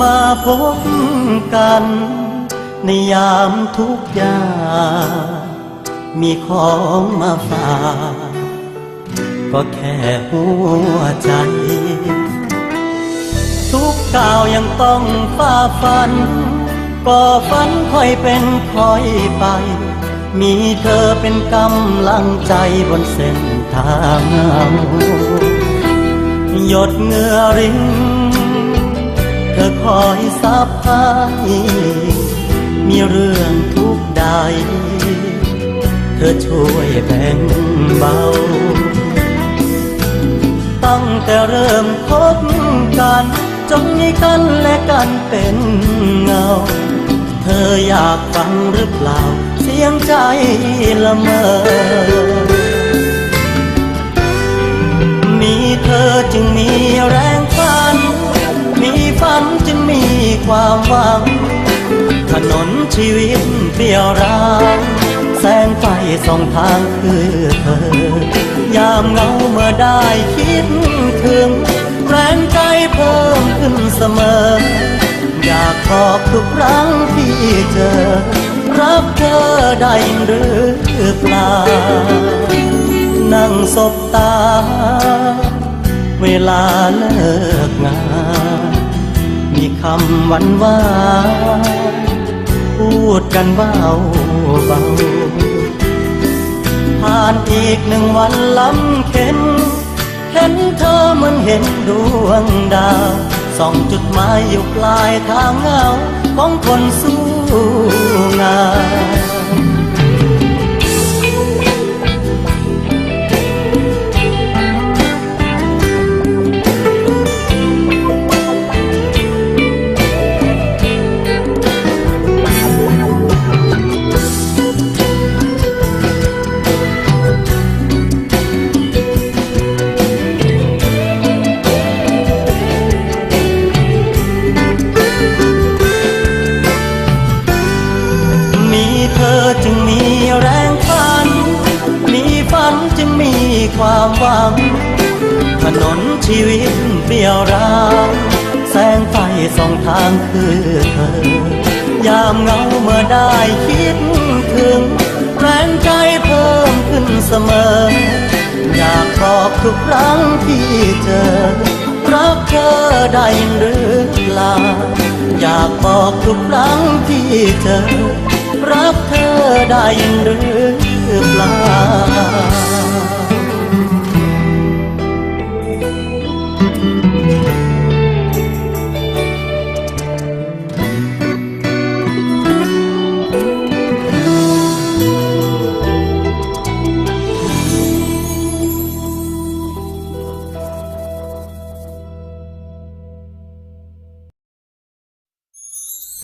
มาพบกัน ในยามทุกยา มีของมาฝากก็แค่หัวใจ ทุกก้าวยังต้องฝ่าฟัน ก็ฝันค่อยเป็นค่อยไป มีเธอเป็นกำลังใจบนเส้นทางหยดเงื่อริน ธอคอยซับให้มีเรื่องทุกใด เธอช่วยแบ่งเบา ตั้งแต่เริ่มคบกัน จนมีกันและกันเป็นเงา เธออยากฟังหรือเปล่า เสียงใจละเมอ ความหวัง ถนนชีวิตเปลี่ยวร้างแสงไฟส่องทางคือเธอ ยามเงาเมื่อได้คิดถึง แรงใจเพิ่มขึ้นเสมอ อยากบอกทุกครั้งที่เจอ รักเธอได้หรือเปล่า นั่งสบตา เวลาเลิกงาน มีคำหวันหวานพูดกันเบาเบาผ่านอีกหนึ่งวันล้ำเข็นเห็นเธอเหมือนเห็นดวงดาวส่องจุดหมายอยู่ปลายทางเงาของคนสู้งาน ความหวัง ถนนชีวิตเปี่ยวร้างแสงไฟส่องทางคือเธอ ยามเงาเมื่อได้คิดถึง แรงใจเพิ่มขึ้นเสมอ อยากบอกทุกครั้งที่เจอ รักเธอได้หรือเปล่าอยากบอกทุกครั้งที่เจอ รักเธอได้หรือเปล่า